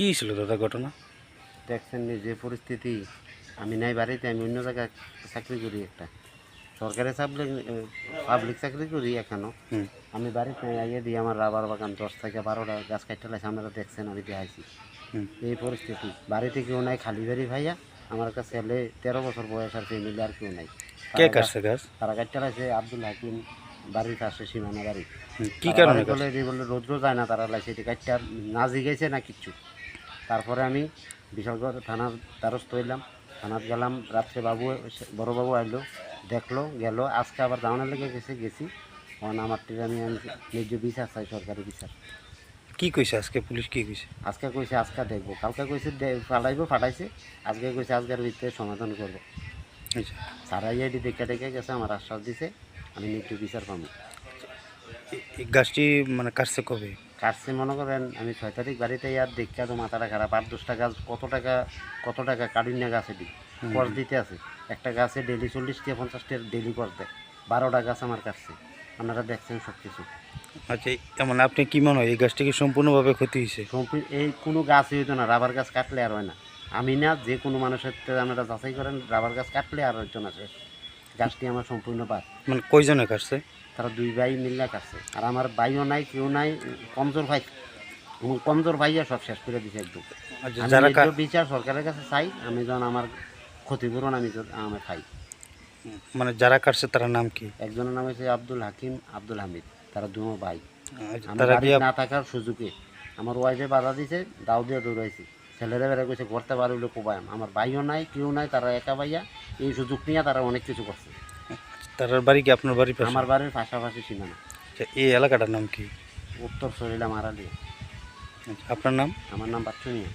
কি ছিল দাদা ঘটনা? দেখছেন নি যে পরিস্থিতি আমি নাই বাড়িতে আমি অন্য জায়গায় চাকরি করি একটা। সরকারি চাকরি পাবলিক চাকরি করি এখনও। আমি বাড়িতে আইয়ে দিয়ে আমার রাবার বাগান দশ থেকে বারোটা গাছ কাটতে লাগছে আপনারা দেখছেন আমি দেখাইছি। এই পরিস্থিতি। বাড়িতে কেউ নাই খালি বাড়ি ভাইয়া। আমার কাছে ছেলে তেরো বছর বয়স আর ফ্যামিলি আর কেউ নাই। কে কাটছে গাছ তারা কাটতে লাগছে আব্দুল হাকিম বাড়ির পাশে সীমানা বাড়ি। কি কারণে বলে বলে যায় না তারা লাগছে এটি কাটতে আর না জিগেছে না কিচ্ছু। তারপরে আমি বিশালগড় থানার দ্বারস্থ হইলাম। থানাত গেলাম রাত্রে বাবু এসে- বড় বাবু আইলো দেখল গেল। আজকে আবার দাওয়ানের লেগে গেছে গেছি। কারণ আমার থেকে আমি ন্যায্য বিচার চাই সরকারি বিচার। কি কইছে আজকে? পুলিশ কি কইছে? আজকে কইছে আজকে দেখব। কালকে কইছে ফাটাইবো ফাটাইছে আজকে কইছে আজকের ভিতরে সমাধান করব। আচ্ছা। সারাই আইডি দেখে দেখে গেছে আমার আশ্বাস দিছে আমি ন্যায্য বিচার পাবো। এই গাছটি মানে কাটছে কবে? কাটছে মনে করেন আমি ছয় তারিখ বাড়িতে আর দেখা তো মাথাটা খারাপ। আট দশটা গাছ কত টাকা কত টাকা কাঠিন্য গাছে দিই? কর দিতে আছে। একটা গাছে ডেলি চল্লিশ থেকে পঞ্চাশ টাকা ডেলি কর দেয়। বারোটা গাছ আমার কাটছে। আপনারা দেখছেন সব কিছু আচ্ছা এই- মানে আপনি কি মনে হয় এই গাছটি কি সম্পূর্ণভাবে ক্ষতি হয়েছে? এই কোনো গাছই হইতো না রাবার গাছ কাটলে আর হয় না। আমি না যে কোনো মানুষের আপনারা যাচাই করেন রাবার গাছ কাটলে আর হইতো না শেষ গাছটি আমার সম্পূর্ণ পার মানে কয়জনে কাটছে? তারা দুই ভাই মিল্লা কাটছে। আর আমার ভাইও নাই কেউ নাই কমজোর ভাই। কমজোর ভাইয়া সব শেষ করে দিছে একদম। আচ্ছা বিচার সরকারের কাছে চাই আমি যখন আমার ক্ষতিপূরণ আমি আমি খাই। মানে যারা কাটছে তার নাম কি? একজনের নাম হচ্ছে আব্দুল হাকিম আব্দুল হামিদ। তারা দুনো ভাই। আচ্ছা, তারা না থাকার সুযোগে আমার ওয়াইফে বাধা দিছে দাও দিয়ে দৌড়াইছি। ছেলেরা বেড়ে কইছে করতে পারলে কোবায়াম আমার ভাইও নাই কেউ নাই তারা একা ভাইয়া। এই সুযোগ নিয়ে তারা অনেক কিছু করছে। তার বাড়ি কি আপনার বাড়ি পাশে? আমার বাড়ির পাশাপাশি সীমানা। আচ্ছা, এই এলাকাটার নাম কি? উত্তর শরীরা মারালি। আচ্ছা, আপনার নাম? আমার নাম বাচ্চু নিয়ে